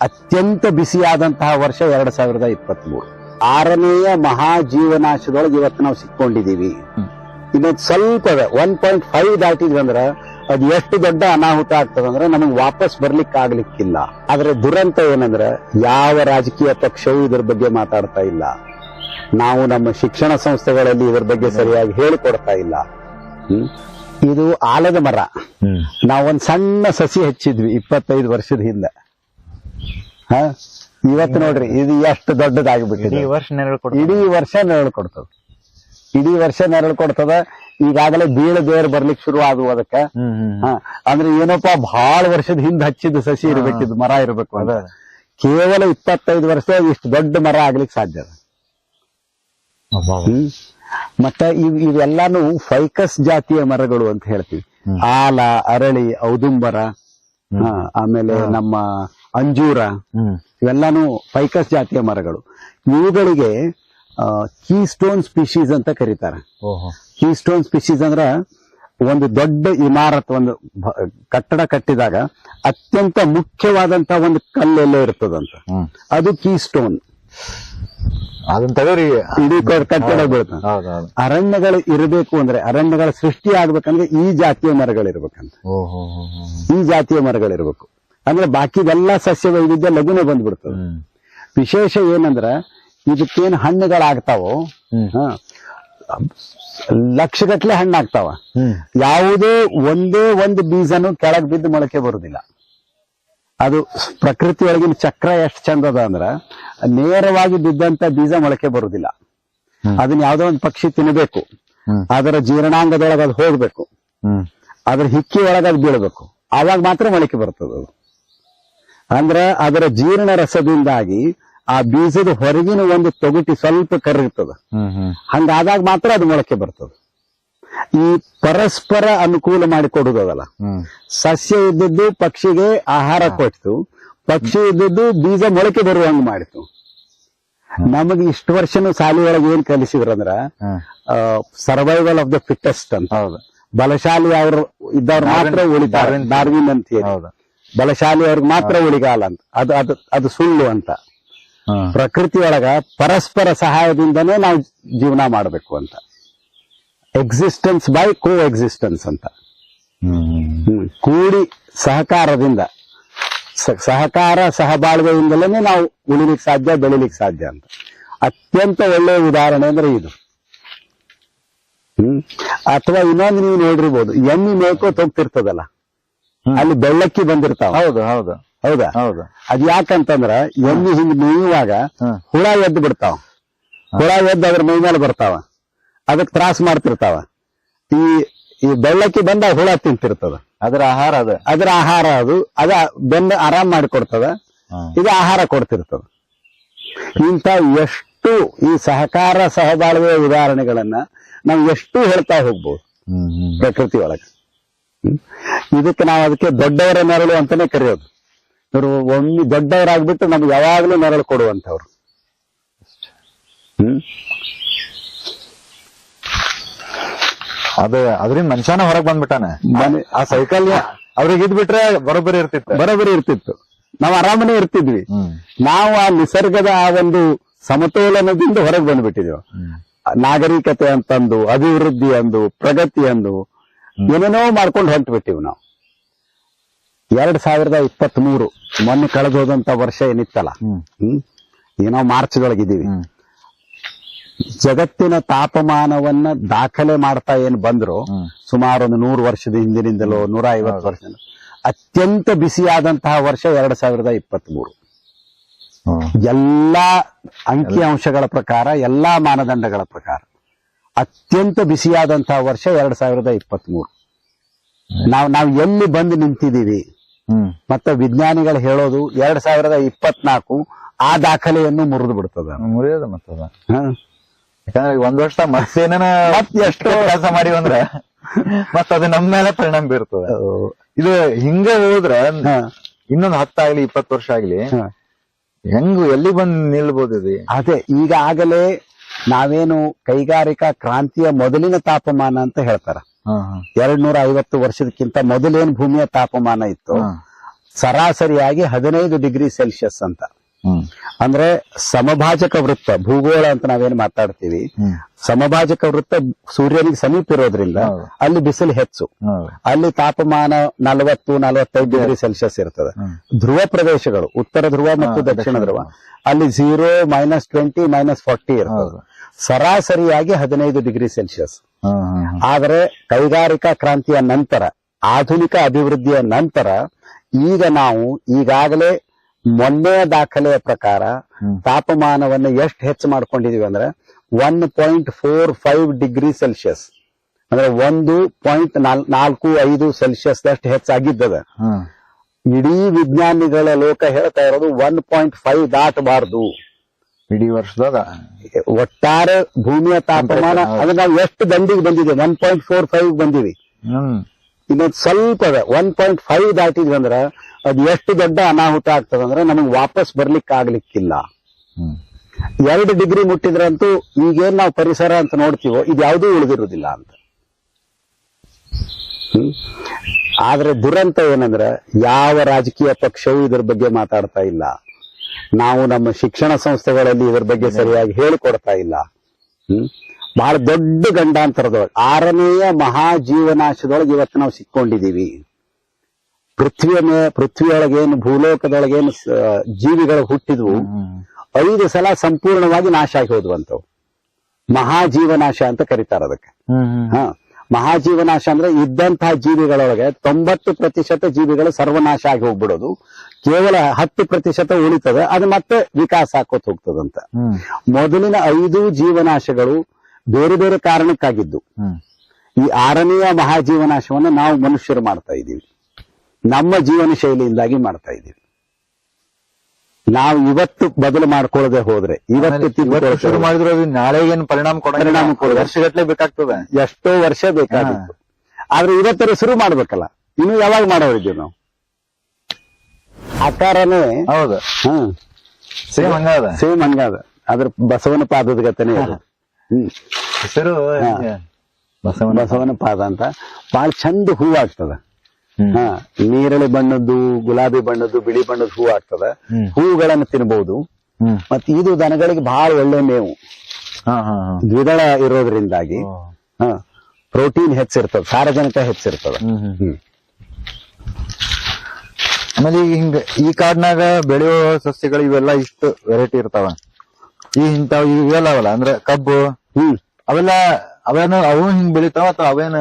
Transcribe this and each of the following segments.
ಅತ್ಯಂತ ಬಿಸಿಯಾದಂತಹ ವರ್ಷ ಎರಡ್ ಸಾವಿರದ ಇಪ್ಪತ್ತ್ ಮೂರು ಆರನೆಯ ಮಹಾ ಜೀವನಾಶದೊಳಗೆ ಇವತ್ತು ನಾವು ಸಿಕ್ಕೊಂಡಿದೀವಿ ಹ್ಮ್. ಇನ್ನೊಂದು ಸ್ವಲ್ಪ ಒನ್ ಪಾಯಿಂಟ್ ಫೈವ್ ದಾಟಿದ್ವಿ ಅಂದ್ರ ಅದು ಎಷ್ಟು ದೊಡ್ಡ ಅನಾಹುತ ಆಗ್ತದಂದ್ರೆ ನಮಗೆ ವಾಪಸ್ ಬರ್ಲಿಕ್ಕೆ ಆಗ್ಲಿಕ್ಕಿಲ್ಲ ಆದ್ರೆ ದುರಂತ ಏನಂದ್ರೆ ಯಾವ ರಾಜಕೀಯ ಪಕ್ಷವೂ ಇದ್ರ ಬಗ್ಗೆ ಮಾತಾಡ್ತಾ ಇಲ್ಲ. ನಾವು ನಮ್ಮ ಶಿಕ್ಷಣ ಸಂಸ್ಥೆಗಳಲ್ಲಿ ಇದ್ರ ಬಗ್ಗೆ ಸರಿಯಾಗಿ ಹೇಳಿಕೊಡ್ತಾ ಇಲ್ಲ? ಇದು ಆಲದ ಮರ. ನಾವು ನಾವೊಂದ್ ಸಣ್ಣ ಸಸಿ ಹಚ್ಚಿದ್ವಿ ಇಪ್ಪತ್ತೈದು ವರ್ಷದ ಹಿಂದೆ. ಹ? ಇವತ್ತು ನೋಡ್ರಿ ಇದು ಎಷ್ಟು ದೊಡ್ಡದಾಗಿಬಿಟ್ಟಿದೆ. ಇಡೀ ವರ್ಷ ನೆರಳು ಇಡೀ ವರ್ಷ ನೆರಳು ಕೊಡ್ತದ. ಇಡೀ ವರ್ಷ ನೆರಳು ಕೊಡ್ತದ. ಈಗಾಗಲೇ ಬೀಳ ಬೇರ್ ಬರ್ಲಿಕ್ಕೆ ಶುರು ಆದವು ಅದಕ್ಕ. ಹ, ಅಂದ್ರೆ ಏನಪ್ಪಾ ಬಹಳ ವರ್ಷದ ಹಿಂದೆ ಹಚ್ಚಿದ ಸಸಿ ಇರ್ಬೇಕಿದ್ ಮರ ಇರ್ಬೇಕು ಅದ. ಕೇವಲ ಇಪ್ಪತ್ತೈದು ವರ್ಷ ಇಷ್ಟು ದೊಡ್ಡ ಮರ ಆಗ್ಲಿಕ್ಕೆ ಸಾಧ್ಯ ಅದ. ಮತ್ತೆ ಇವ್ ಇವೆಲ್ಲಾನು ಫೈಕಸ್ ಜಾತಿಯ ಮರಗಳು ಅಂತ ಹೇಳ್ತೀವಿ. ಆಲ ಅರಳಿ ಔದುಂಬರ ಆಮೇಲೆ ನಮ್ಮ ಅಂಜೂರ ಇವೆಲ್ಲಾನು ಫೈಕಸ್ ಜಾತಿಯ ಮರಗಳು. ಇವುಗಳಿಗೆ ಕೀ ಸ್ಟೋನ್ ಸ್ಪೀಶೀಸ್ ಅಂತ ಕರೀತಾರೆ. ಕೀ ಸ್ಟೋನ್ ಸ್ಪೀಶೀಸ್ ಅಂದ್ರ ಒಂದು ದೊಡ್ಡ ಇಮಾರತ್ ಒಂದು ಕಟ್ಟಡ ಕಟ್ಟಿದಾಗ ಅತ್ಯಂತ ಮುಖ್ಯವಾದಂತ ಒಂದು ಕಲ್ಲೆಲ್ಲ ಇರ್ತದಂತ. ಅದು ಕೀ ಸ್ಟೋನ್ ಅದನ್ನ ತಗೋರಿ. ಇಡೀ ಕ- ಕಟ್ಟಡ ಬೀಳ್ತದೆ ಅರಣ್ಯಗಳು ಇರಬೇಕು ಅಂದ್ರೆ ಅರಣ್ಯಗಳ ಸೃಷ್ಟಿ ಆಗ್ಬೇಕಂದ್ರೆ ಈ ಜಾತಿಯ ಮರಗಳಿರ್ಬೇಕಂತ ಈ ಜಾತಿಯ ಮರಗಳಿರ್ಬೇಕು ಅಂದ್ರೆ ಬಾಕಿದೆಲ್ಲ ಸಸ್ಯ ವೈವಿಧ್ಯ ಲಘುನೆ ಬಂದ್ಬಿಡ್ತದೆ. ವಿಶೇಷ ಏನಂದ್ರ ಇದಕ್ಕೇನ್ ಹಣ್ಣುಗಳಾಗ್ತಾವೋ ಲಕ್ಷಗಟ್ಲೆ ಹಣ್ಣಾಗ್ತಾವ. ಯಾವುದೇ ಒಂದೇ ಒಂದು ಬೀಜನು ಕೆಳಗ್ ಬಿದ್ದು ಮೊಳಕೆ ಬರುದಿಲ್ಲ. ಅದು ಪ್ರಕೃತಿಯೊಳಗಿನ ಚಕ್ರ ಎಷ್ಟು ಅದ ಅಂದ್ರ ನೇರವಾಗಿ ಬಿದ್ದಂತ ಬೀಜ ಮೊಳಕೆ ಬರುದಿಲ್ಲ. ಅದನ್ನ ಯಾವ್ದೋ ಒಂದು ಪಕ್ಷಿ ತಿನ್ನಬೇಕು ಅದರ ಜೀರ್ಣಾಂಗದೊಳಗೆ ಅದು ಹೋಗ್ಬೇಕು. ಅದ್ರ ಹಿಕ್ಕಿ ಒಳಗ ಅದು ಬೀಳ್ಬೇಕು. ಆವಾಗ ಮಾತ್ರ ಮೊಳಕೆ ಬರ್ತದ ಅದು. ಅಂದ್ರ ಅದರ ಜೀರ್ಣ ರಸದಿಂದಾಗಿ ಆ ಬೀಜದ ಹೊರಗಿನ ಒಂದು ತೊಗಟಿ ಸ್ವಲ್ಪ ಕರಗಿರ್ತದ ಹಂಗಾದಾಗ ಮಾತ್ರ ಅದು ಮೊಳಕೆ ಬರ್ತದೆ. ಈ ಪರಸ್ಪರ ಅನುಕೂಲ ಮಾಡಿಕೊಡುದಲ್ಲ ಹ್ಮ್. ಸಸ್ಯ ಇದ್ದದ್ದು ಪಕ್ಷಿಗೆ ಆಹಾರ ಕೊಟ್ಟು ಪಕ್ಷಿ ಇದ್ದದ್ದು ಬೀಜ ಮೊಳಕೆ ಬರುವಂಗ ಮಾಡಿತು. ನಮಗೆ ಇಷ್ಟು ವರ್ಷನೂ ಶಾಲೆ ಒಳಗೆ ಏನ್ ಕಲಿಸಿದ್ರಂದ್ರ ಅಂದ್ರ ಸರ್ವೈವಲ್ ಆಫ್ ದ ಫಿಟ್ಟೆಸ್ಟ್ ಅಂತ. ಬಲಶಾಲಿ ಅವರು ಇದ್ದವ್ರು ಮಾತ್ರ ಉಳಿತಾರೆ ಡಾರ್ವಿನ್ ಅಂತ ಹೇಳಿ ಬಲಶಾಲಿ ಅವ್ರಿಗೆ ಮಾತ್ರ ಉಳಿಗಾಲ ಅಂತ. ಅದು ಅದು ಅದು ಸುಳ್ಳು ಅಂತ. ಪ್ರಕೃತಿಯೊಳಗ ಪರಸ್ಪರ ಸಹಾಯದಿಂದನೇ ನಾವು ಜೀವನ ಮಾಡಬೇಕು ಅಂತ. ಎಕ್ಸಿಸ್ಟೆನ್ಸ್ ಬೈ ಕೋ ಎಕ್ಸಿಸ್ಟೆನ್ಸ್ ಅಂತ. ಕೂಡಿ ಸಹಕಾರದಿಂದ ಸಹಕಾರ ಸಹಬಾಳ್ವೆಯಿಂದಲೇ ನಾವು ಉಳಿಲಿಕ್ಕೆ ಸಾಧ್ಯ ಬೆಳಿಲಿಕ್ಕೆ ಸಾಧ್ಯ ಅಂತ. ಅತ್ಯಂತ ಒಳ್ಳೆಯ ಉದಾಹರಣೆ ಅಂದ್ರೆ ಇದು. ಹ್ಮ್. ಅಥವಾ ಇನ್ನೊಂದು ನೀವು ನೋಡಿರ್ಬೋದು ಎಮ್ಮಿ ಮೇಕೋ ಹೋಗ್ತಿರ್ತದಲ್ಲ. ಅಲ್ಲಿ ಬೆಳ್ಳಕ್ಕಿ ಬಂದಿರ್ತಾವ. ಹೌದು ಹೌದು. ಹೌದಾ? ಹೌದು. ಅದ್ ಯಾಕಂತಂದ್ರ ಎಮ್ಮಿ ಹಿಂಗ್ ಮೇಯುವಾಗ ಹುಳ ಎದ್ದು ಬಿಡ್ತಾವ. ಹುಳ ಎದ್ದು ಅದ್ರ ಮೈ ಮೇಲೆ ಬರ್ತಾವ. ಅದಕ್ ತ್ರಾಸ ಮಾಡ್ತಿರ್ತಾವ. ಈ ಈ ಬೆಳ್ಳಕ್ಕಿ ಬಂದ ಹುಳ ತಿಂತಿರ್ತದ. ಅದ್ರ ಆಹಾರ ಅದ. ಅದ್ರ ಆಹಾರ ಅದು. ಅದ ಬೆನ್ನ ಆರಾಮ್ ಮಾಡಿಕೊಡ್ತದ. ಕೊಡ್ತದ ಇದು ಆಹಾರ ಕೊಡ್ತಿರ್ತದ. ಇಂಥ ಎಷ್ಟು ಈ ಸಹಕಾರ ಸಹಬಾಳ್ವೆಯ ಉದಾಹರಣೆಗಳನ್ನ ನಾವು ಎಷ್ಟು ಹೇಳ್ತಾ ಹೋಗ್ಬೋದು ಪ್ರಕೃತಿ ಒಳಗೆ. ಇದಕ್ಕೆ ನಾವು ಅದಕ್ಕೆ ದೊಡ್ಡವರ ನೆರಳು ಅಂತಾನೆ ಕರೆಯೋದು. ಇವರು ಒಮ್ಮೆ ದೊಡ್ಡವರಾಗ್ಬಿಟ್ಟು ನಮ್ಗೆ ಯಾವಾಗ್ಲೂ ನೆರಳು ಕೊಡುವಂತವ್ರು ಹ್ಮ್. ಅದ ಅದ್ರಿಂದ ಮನುಷ್ಯನ ಹೊರಗ್ ಬಂದ್ಬಿಟ್ಟಾನ. ಆ ಸೈಕಲ್ ಅವ್ರಿಗೆ ಇದ್ ಬಿಟ್ರೆ ಬರೋಬ್ಬರಿ ಇರ್ತಿತ್ತು. ಬರೋಬರಿ ಇರ್ತಿತ್ತು. ನಾವು ಆರಾಮನೆ ಇರ್ತಿದ್ವಿ. ನಾವು ಆ ನಿಸರ್ಗದ ಆ ಒಂದು ಸಮತೋಲನದಿಂದ ಹೊರಗೆ ಬಂದ್ಬಿಟ್ಟಿದ್ವಿ. ನಾಗರಿಕತೆ ಅಂತಂದು ಅಭಿವೃದ್ಧಿ ಅಂದು ಪ್ರಗತಿ ಅಂದು ಏನೇನೋ ಮಾಡ್ಕೊಂಡು ಹೊಂಟ್ಬಿಟ್ಟಿವಿ ನಾವು. ಎರಡ್ ಸಾವಿರದ ಇಪ್ಪತ್ತ್ ಮೂರು ಮೊನ್ನೆ ಕಳೆದೋದಂತ ವರ್ಷ ಏನಿತ್ತಲ್ಲ? ಹ್ಮ್. ಹ್ಮ್ ಈಗ ನಾವು ಮಾರ್ಚ್ದೊಳಗಿದ್ದೀವಿ ಹ್ಮ್ ಜಗತ್ತಿನ ತಾಪಮಾನವನ್ನ ದಾಖಲೆ ಮಾಡ್ತಾ ಏನ್ ಬಂದ್ರು. ಸುಮಾರು ಒಂದು ನೂರು ವರ್ಷದ ಹಿಂದಿನಿಂದಲೋ ನೂರ ಐವತ್ತು ವರ್ಷ ಅತ್ಯಂತ ಬಿಸಿಯಾದಂತಹ ವರ್ಷ ಎರಡ್ ಸಾವಿರದ ಇಪ್ಪತ್ತ್ ಮೂರು ಎಲ್ಲಾ ಅಂಕಿ ಅಂಶಗಳ ಪ್ರಕಾರ ಎಲ್ಲಾ ಮಾನದಂಡಗಳ ಪ್ರಕಾರ ಅತ್ಯಂತ ಬಿಸಿಯಾದಂತಹ ವರ್ಷ ಎರಡ್ ಸಾವಿರದ ಇಪ್ಪತ್ತ್ ಮೂರು ನಾವು ನಾವು ಎಲ್ಲಿ ಬಂದು ನಿಂತಿದ್ದೀವಿ? ಮತ್ತೆ ವಿಜ್ಞಾನಿಗಳು ಹೇಳೋದು ಎರಡ್ ಸಾವಿರದ ಇಪ್ಪತ್ನಾಲ್ಕು ಆ ದಾಖಲೆಯನ್ನು ಮುರಿದು ಬಿಡ್ತದ. ಮುರಿಯೋದ ಮತ್ತದ? ಯಾಕಂದ್ರೆ ಈಗ ಒಂದ್ ವರ್ಷ ಮತ್ತೇನ ಎಷ್ಟು ಎಷ್ಟೋ ಕೆಲಸ ಮಾಡಿ ಅಂದ್ರ ಮತ್ತ ಅದು ನಮ್ಮ ಮೇಲೆ ಪರಿಣಾಮ ಬೀರ್ತದ. ಇದು ಹಿಂಗ ಹೋದ್ರ ಇನ್ನೊಂದು ಹತ್ತಾಗ್ಲಿ ಇಪ್ಪತ್ತು ವರ್ಷ ಆಗ್ಲಿ ಹೆಂಗು ಎಲ್ಲಿ ಬಂದ್ ನಿಲ್ಬೋದು ಇದು ಅದೇ ಈಗಾಗಲೇ ನಾವೇನು ಕೈಗಾರಿಕಾ ಕ್ರಾಂತಿಯ ಮೊದಲಿನ ತಾಪಮಾನ ಅಂತ ಹೇಳ್ತಾರ. ಎರಡ್ ನೂರ ಐವತ್ತು ವರ್ಷದಕ್ಕಿಂತ ಮೊದಲೇನ್ ಭೂಮಿಯ ತಾಪಮಾನ ಇತ್ತು ಸರಾಸರಿಯಾಗಿ ಹದಿನೈದು ಡಿಗ್ರಿ ಸೆಲ್ಸಿಯಸ್ ಅಂತ. ಅಂದ್ರೆ ಸಮಭಾಜಕ ವೃತ್ತ ಭೂಗೋಳ ಅಂತ ನಾವೇನ್ ಮಾತಾಡ್ತೀವಿ. ಸಮಭಾಜಕ ವೃತ್ತ ಸೂರ್ಯನಿಗೆ ಸಮೀಪ ಇರೋದ್ರಿಂದ ಅಲ್ಲಿ ಬಿಸಿಲು ಹೆಚ್ಚು. ಅಲ್ಲಿ ತಾಪಮಾನ ನಲವತ್ತು ನಲವತ್ತೈದು ಡಿಗ್ರಿ ಸೆಲ್ಸಿಯಸ್ ಇರ್ತದೆ. ಧ್ರುವ ಪ್ರದೇಶಗಳು ಉತ್ತರ ಧ್ರುವ ಮತ್ತು ದಕ್ಷಿಣ ಧ್ರುವ. ಅಲ್ಲಿ zero minus twenty minus forty ಇರ್ತದೆ. ಸರಾಸರಿಯಾಗಿ ಹದಿನೈದು ಡಿಗ್ರಿ ಸೆಲ್ಸಿಯಸ್. ಆದರೆ ಕೈಗಾರಿಕಾ ಕ್ರಾಂತಿಯ ನಂತರ ಆಧುನಿಕ ಅಭಿವೃದ್ಧಿಯ ನಂತರ ಈಗ ನಾವು ಈಗಾಗಲೇ ಮೊನ್ನೆಯ ದಾಖಲೆಯ ಪ್ರಕಾರ. ತಾಪಮಾನವನ್ನು ಎಷ್ಟು ಹೆಚ್ಚು ಮಾಡ್ಕೊಂಡಿದೀವಿ ಅಂದ್ರೆ one point four five degree Celsius ಅಂದ್ರೆ ಒಂದು ಪಾಯಿಂಟ್ ನಾಲ್ಕು ಐದು ಸೆಲ್ಸಿಯಸ್ ದಷ್ಟು ಹೆಚ್ಚಾಗಿದ್ದದ. ಇಡೀ ವಿಜ್ಞಾನಿಗಳ ಲೋಕ ಹೇಳ್ತಾ ಇರೋದು ಒನ್ ಪಾಯಿಂಟ್ ಫೈವ್ ದಾಟಬಾರದು. ಇಡೀ ವರ್ಷದಾಗ ಒಟ್ಟಾರೆ ಭೂಮಿಯ ತಾಪಮಾನ. ಅಂದ್ರೆ ನಾವು ಎಷ್ಟು ದಂಡಿಗೆ ಬಂದಿದೆ ಒನ್ ಪಾಯಿಂಟ್ ಫೋರ್ ಫೈವ್ ಬಂದಿವಿ. ಇನ್ನೊಂದು ಸ್ವಲ್ಪ ಅದ. ಒನ್ ಪಾಯಿಂಟ್ ಫೈವ್ ದಾಟಿದ್ವಿ ಅಂದ್ರೆ ಅದು ಎಷ್ಟು ದೊಡ್ಡ ಅನಾಹುತ ಆಗ್ತದೆ ಅಂದ್ರೆ ನಮಗೆ ವಾಪಸ್ ಬರ್ಲಿಕ್ಕೆ ಆಗ್ಲಿಕ್ಕಿಲ್ಲ. ಎರಡು ಡಿಗ್ರಿ ಮುಟ್ಟಿದ್ರಂತೂ ಈಗೇನ್ ನಾವು ಪರಿಸರ ಅಂತ ನೋಡ್ತೀವೋ ಇದು ಯಾವುದೂ ಉಳಿದಿರುವುದಿಲ್ಲ ಅಂತ? ಆದ್ರೆ ದುರಂತ ಏನಂದ್ರೆ ಯಾವ ರಾಜಕೀಯ ಪಕ್ಷವೂ ಇದ್ರ ಬಗ್ಗೆ ಮಾತಾಡ್ತಾ ಇಲ್ಲ. ನಾವು ನಮ್ಮ ಶಿಕ್ಷಣ ಸಂಸ್ಥೆಗಳಲ್ಲಿ ಇದ್ರ ಬಗ್ಗೆ ಸರಿಯಾಗಿ ಹೇಳಿಕೊಡ್ತಾ ಇಲ್ಲ. ಹ್ಮ್. ಬಹಳ ದೊಡ್ಡ ಗಂಡಾಂತರದೊಳಗೆ ಆರನೆಯ ಮಹಾಜೀವನಾಶದೊಳಗೆ ಇವತ್ತು ನಾವು ಸಿಕ್ಕೊಂಡಿದ್ದೀವಿ. ಪೃಥ್ವಿಯ ಪೃಥ್ವಿಯೊಳಗೇನು ಭೂಲೋಕದೊಳಗೇನು ಜೀವಿಗಳು ಹುಟ್ಟಿದ್ವು ಐದು ಸಲ ಸಂಪೂರ್ಣವಾಗಿ ನಾಶ ಆಗಿ ಹೋದ್ವಂತವು. ಮಹಾಜೀವನಾಶ ಅಂತ ಕರೀತಾರ ಅದಕ್ಕೆ. ಹ ಮಹಾಜೀವನಾಶ ಅಂದ್ರೆ ಇದ್ದಂತಹ ಜೀವಿಗಳೊಳಗೆ ತೊಂಬತ್ತು ಪ್ರತಿಶತ ಜೀವಿಗಳು ಸರ್ವನಾಶ ಆಗಿ ಹೋಗ್ಬಿಡೋದು. ಕೇವಲ ಹತ್ತು ಪ್ರತಿಶತ ಉಳಿತದೆ ಅದು ಮತ್ತೆ ವಿಕಾಸ ಹಾಕೋತ್ ಹೋಗ್ತದಂತ. ಮೊದಲಿನ ಐದು ಜೀವನಾಶಗಳು ಬೇರೆ ಬೇರೆ ಕಾರಣಕ್ಕಾಗಿದ್ದು. ಈ ಆರನೆಯ ಮಹಾಜೀವನಾಶವನ್ನು ನಾವು ಮನುಷ್ಯರು ಮಾಡ್ತಾ ಇದ್ದೀವಿ. ನಮ್ಮ ಜೀವನ ಶೈಲಿಯಿಂದಾಗಿ ಮಾಡ್ತಾ ಇದ್ದೀವಿ. ನಾವು ಇವತ್ತು ಬದಲು ಮಾಡ್ಕೊಳ್ಳದೆ ಹೋದ್ರೆ ಇವತ್ತು ಶುರು ಮಾಡಿದ್ರೆ ನಾಳೆ ಏನು ಪರಿಣಾಮ ಪರಿಣಾಮ. ವರ್ಷಗಟ್ಲೆ ಬೇಕಾಗ್ತದೆ. ಎಷ್ಟೋ ವರ್ಷ ಬೇಕಾಗಿತ್ತು. ಆದ್ರೆ ಇವತ್ತರ ಶುರು ಮಾಡ್ಬೇಕಲ್ಲ. ಇನ್ನು ಯಾವಾಗ ಮಾಡೋರಿದ್ದೀವಿ ನಾವು? ಆಕಾರನೇ ಹೌದು. ಹ್ಮ್ ಸೇಮ್ ಹಂಗಾದ ಸೇಮ್ ಹಂಗಾದ ಅದ್ರ ಬಸವನ ಪಾದದ ಗತನೇ ಹೆಸರು ಬಸವನ ಬಸವನ ಪಾದ ಅಂತ. ಬಹಳ ಚಂದ ಹೂ ಆಗ್ತದ. ಹಾ ನೀರಳಿ ಬಣ್ಣದ್ದು ಗುಲಾಬಿ ಬಣ್ಣದ್ದು ಬಿಳಿ ಬಣ್ಣದ ಹೂ ಆಗ್ತದ. ಹೂಗಳನ್ನ ತಿನ್ಬಹುದು ಮತ್ತೆ ಇದು ದನಗಳಿಗೆ ಬಹಳ ಒಳ್ಳೆ ಮೇವು. ದ್ವಿದಳ ಇರೋದ್ರಿಂದಾಗಿ ಹ ಪ್ರೋಟೀನ್ ಹೆಚ್ಚಿರ್ತದ ಸಾರಜನಕ ಹೆಚ್ಚಿರ್ತದ. ಆಮೇಲೆ ಈಗ ಹಿಂಗ ಈ ಕಾಡ್ನಾಗ ಬೆಳೆಯೋ ಸಸ್ಯಗಳು ಇವೆಲ್ಲ ಇಷ್ಟು ವೆರೈಟಿ ಇರ್ತಾವ. ಈ ಇಂತಾವ್ ಇವೆಲ್ಲ ಅವಲ್ಲ ಅಂದ್ರೆ ಕಬ್ಬು ಹ್ಮ್. ಅವೆಲ್ಲ ಅವೇನ ಅವು ಹಿಂಗ್ ಬೆಳಿತಾವ ಅಥವಾ ಅವೇನ?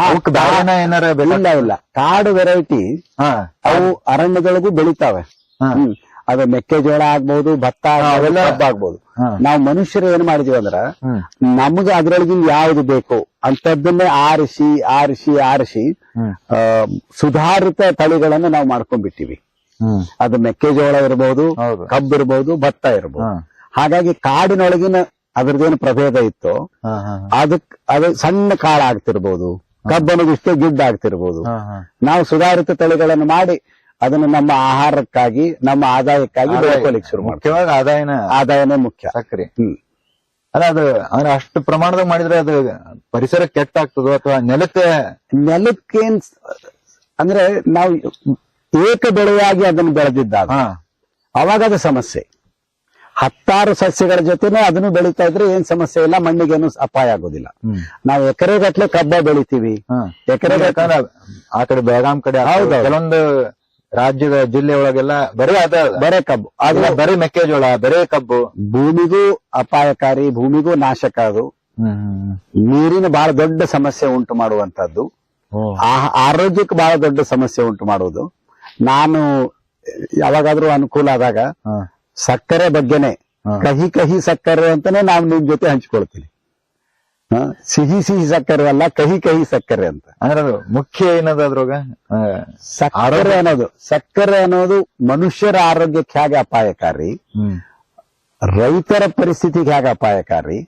ಅವಕ್ ಏನಾರ ಬೆಳಿಲ್ಲ ಇಲ್ಲ ಕಾಡು ವೆರೈಟಿ ಹಾ. ಅವು ಅರಣ್ಯದೊಳಗೂ ಬೆಳಿತಾವೆ. ಹ್ಮ್. ಅದು ಮೆಕ್ಕೆಜೋಳ ಆಗ್ಬಹುದು ಭತ್ತ ಅವೆಲ್ಲ- ಆಗ್ಬಹುದು ನಾವು ಮನುಷ್ಯರು ಏನ್ ಮಾಡಿದೀವಿ ಅಂದ್ರ ನಮಗ ಅದ್ರೊಳಗಿಂದ ಯಾವ್ದು ಬೇಕು ಅಂತದ್ದನ್ನೇ ಆರಿಸಿ ಆರಿಸಿ ಆರಿಸಿ ಸುಧಾರಿತ ತಳಿಗಳನ್ನು ನಾವು ಮಾಡ್ಕೊಂಡ್ಬಿಟ್ಟಿವಿ. ಅದು ಮೆಕ್ಕೆಜೋಳ ಇರಬಹುದು ಹೌದು. ಕಬ್ಬು ಇರಬಹುದು ಭತ್ತ ಇರಬಹುದು ಹಾಗಾಗಿ ಕಾಡಿನೊಳಗಿನ ಅದ್ರದ್ದೇನು ಪ್ರಭೇದ ಇತ್ತು ಅದಕ್ ಅದು ಸಣ್ಣ ಕಾಳ ಆಗ್ತಿರ್ಬೋದು ಕಬ್ಬು ಅನ್ನೋದು ಇಷ್ಟೇ ಗಿಡ್ಡ ಆಗ್ತಿರ್ಬೋದು. ನಾವು ಸುಧಾರಿತ ತಳಿಗಳನ್ನು ಮಾಡಿ ಅದನ್ನು ನಮ್ಮ ಆಹಾರಕ್ಕಾಗಿ ನಮ್ಮ ಆದಾಯಕ್ಕಾಗಿ ಬೆಳ್ಕೊಲಿಕ್ಕೆ ಶುರು ಮಾಡ್ತೀವಿ. ಮುಖ್ಯವಾಗಿ ಆದಾಯನ ಆದಾಯನೇ ಮುಖ್ಯ. ಸಕ್ರಿ. ಅಲ್ಲ ಅದು ಅಂದ್ರೆ ಅಷ್ಟು ಪ್ರಮಾಣದಾಗ ಮಾಡಿದ್ರೆ ಅದು ಪರಿಸರ ಕೆಟ್ಟ ಆಗ್ತದೋ ಅಥವಾ ನೆಲಕ್ಕೆ ನೆಲಕ್ಕೇನ್ ಸ್- ಅಂದ್ರೆ ನಾವು ಏಕ ಬೆಳೆಯಾಗಿ ಅದನ್ನು ಬೆಳೆದಿದ್ದಾಗ? ಅವಾಗ ಅದು ಸಮಸ್ಯೆ. ಹತ್ತಾರು ಸಸ್ಯಗಳ ಜೊತೆನೆ ಅದನ್ನು ಬೆಳೀತಾ ಇದ್ರೆ ಏನ್ ಸಮಸ್ಯೆ ಇಲ್ಲ ಮಣ್ಣಿಗೇನು ಅಪಾಯ ಆಗೋದಿಲ್ಲ. ನಾವು ಎಕರೆ ಎಕರೆಗಟ್ಲೆ ಕಬ್ಬ ಬೆಳಿತೀವಿ. ಎಕರೆ ಆ ಕಡೆ ಬೆಳಗಾಂ ಕಡೆ. ಕೆಲವೊಂದು ರಾಜ್ಯದ ಜಿಲ್ಲೆ ಒಳಗೆಲ್ಲ ಬರೀ ಅದ ಬರೇ ಕಬ್ಬು. ಅದ್ರ ಅದು ಬರೀ ಮೆಕ್ಕೆಜೋಳ ಬರೇ ಕಬ್ಬು. ಭೂಮಿಗೂ ಅಪಾಯಕಾರಿ ಭೂಮಿಗೂ ನಾಶಕ ಅದು ನೀರಿನ ಬಹಳ ದೊಡ್ಡ ಸಮಸ್ಯೆ ಉಂಟು ಮಾಡುವಂತದ್ದು ಆರೋಗ್ಯಕ್ಕೆ ಬಹಳ ದೊಡ್ಡ ಸಮಸ್ಯೆ ಉಂಟು ಮಾಡುವುದು. ನಾನು ಯಾವಾಗಾದ್ರೂ ಅನುಕೂಲ ಆದಾಗ ಸಕ್ಕರೆ ಬಗ್ಗೆನೆ ಕಹಿ ಕಹಿ ಸಕ್ಕರೆ ಅಂತಾನೆ ನಾವು ನಿಮ್ ಜೊತೆ ಹಂಚ್ಕೊಳ್ತೀನಿ? ಸಿಹಿ ಸಿಹಿ ಸಕ್ಕರೆ ಅಲ್ಲ ಕಹಿ ಕಹಿ ಸಕ್ಕರೆ ಅಂತ. ಅಂದ್ರೆ ಅದು ಮುಖ್ಯ ಏನದ ಸಕ್ಕರೆ ಅನ್ನೋದು ಸಕ್ಕರೆ ಅನ್ನೋದು ಮನುಷ್ಯರ ಆರೋಗ್ಯಕ್ಕೆ ಹೇಗೆ ಅಪಾಯಕಾರಿ? ರೈತರ ಪರಿಸ್ಥಿತಿಗೆ ಹೇಗೆ ಅಪಾಯಕಾರಿ?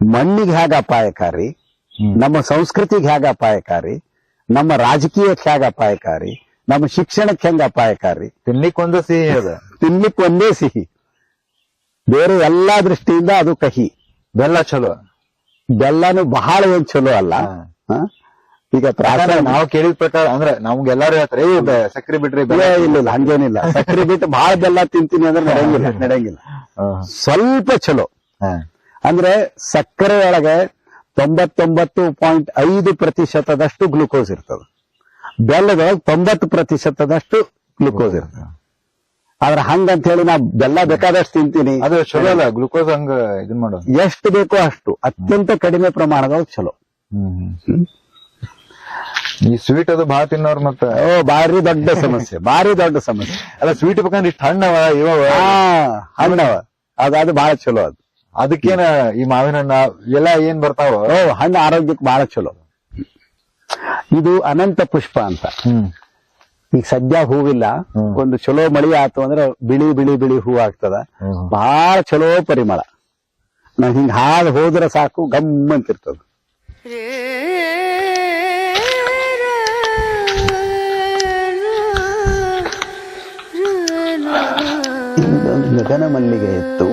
ಮಣ್ಣಿಗೆ ಹೇಗೆ ಅಪಾಯಕಾರಿ? ನಮ್ಮ ಸಂಸ್ಕೃತಿಗೆ ಹೇಗೆ ಅಪಾಯಕಾರಿ? ನಮ್ಮ ರಾಜಕೀಯಕ್ಕೆ ಹೇಗೆ ಅಪಾಯಕಾರಿ? ನಮ್ಮ ಶಿಕ್ಷಣಕ್ಕೆ ಹೆಂಗ ಅಪಾಯಕಾರಿ? ತಿನ್ಲಿಕ್ಕೆ ಒಂದು ಸಿಹಿ ಅದ. ತಿನ್ಲಿಕ್ಕೆ ಒಂದೇ ಸಿಹಿ. ಬೇರೆ ಎಲ್ಲಾ ದೃಷ್ಟಿಯಿಂದ ಅದು ಕಹಿ. ಬೆಲ್ಲ ಚಲೋ. ಬೆಲ್ಲನು ಬಹಳ ಏನ್ ಚಲೋ ಅಲ್ಲ. ಈಗ ನಾವು ಕೇಳಿದ ಪ್ರಕಾರ ಅಂದ್ರೆ ನಮ್ಗೆ ಎಲ್ಲಾರು ಹೇಳ್ತಾರೆ ಸಕ್ರಿ ಸಕ್ರೆ ಬಿಟ್ರಿ ಇಲ್ಲ ಹಂಗೇನಿಲ್ಲ. ಸಕ್ಕರೆ ಬಿಟ್ಟು ಬಹಳ ಬೆಲ್ಲ ತಿಂತೀನಿ ಅಂದ್ರೆ ನಡೆಯಂಗಿಲ್ಲ ನಡೆಯಂಗಿಲ್ಲ. ಸ್ವಲ್ಪ ಚಲೋ. ಅಂದ್ರೆ ಸಕ್ಕರೆ ಒಳಗೆ ತೊಂಬತ್ತೊಂಬತ್ತು ಪಾಯಿಂಟ್ ಐದು ಪ್ರತಿಶತದಷ್ಟು ಗ್ಲುಕೋಸ್ ಇರ್ತದೆ. ಬೆಲ್ಲದೊಳಗೆ ತೊಂಬತ್ತು ಪ್ರತಿಶತದಷ್ಟು ಗ್ಲುಕೋಸ್ ಇರ್ತದೆ ಆದ್ರೆ ಹಂಗಂತ ಹೇಳಿ ನಾ ಬೆಲ್ಲ ಬೇಕಾದಷ್ಟು ತಿಂತೀನಿ. ಅದು ಚಲೋ ಅಲ್ಲ ಗ್ಲುಕೋಸ್ ಹಂಗ ಇದನ್ ಮಾಡೋ ಎಷ್ಟು ಬೇಕೋ ಅಷ್ಟು ಅತ್ಯಂತ ಕಡಿಮೆ ಪ್ರಮಾಣದೊಳಗೆ ಚಲೋ. ಈ ಸ್ವೀಟ್ ಅದು ಬಾ ತಿನ್ನೋರ್ ಮತ್ತ ಓ ಬಾರಿ ದೊಡ್ಡ ಸಮಸ್ಯೆ ಬಾರಿ ದೊಡ್ಡ ಸಮಸ್ಯೆ. ಅಲ್ಲ ಸ್ವೀಟ್ ಬೇಕಂದ್ರೆ ಇಷ್ಟ ಹಣ್ಣವ ಇವ ಹಣ್ಣವ. ಅದು ಅದು ಬಹಳ ಚಲೋ ಅದು. ಅದಕ್ಕೇನ ಈ ಮಾವಿನ ಹಣ್ಣ ಎಲ್ಲ ಏನ್ ಬರ್ತಾವ? ಓ ಹಣ್ಣು ಆರೋಗ್ಯಕ್ಕೆ ಬಹಳ ಚಲೋ. ಇದು ಅನಂತ ಪುಷ್ಪ ಅಂತ. ಈಗ ಸದ್ಯ ಹೂವಿಲ್ಲ. ಒಂದು ಚಲೋ ಮಳಿ ಆತು ಅಂದ್ರೆ ಬಿಳಿ ಬಿಳಿ ಬಿಳಿ ಹೂ ಆಗ್ತದ. ಬಹಳ ಚಲೋ ಪರಿಮಳ. ನಾವ್ ಹಿಂಗ ಹಾಡು ಹೋದ್ರೆ ಸಾಕು ಗಮ್ ಅಂತಿರ್ತದ. ಇರ್ತದ ಗಗನ ಮಲ್ಲಿಗೆ ಇತ್ತು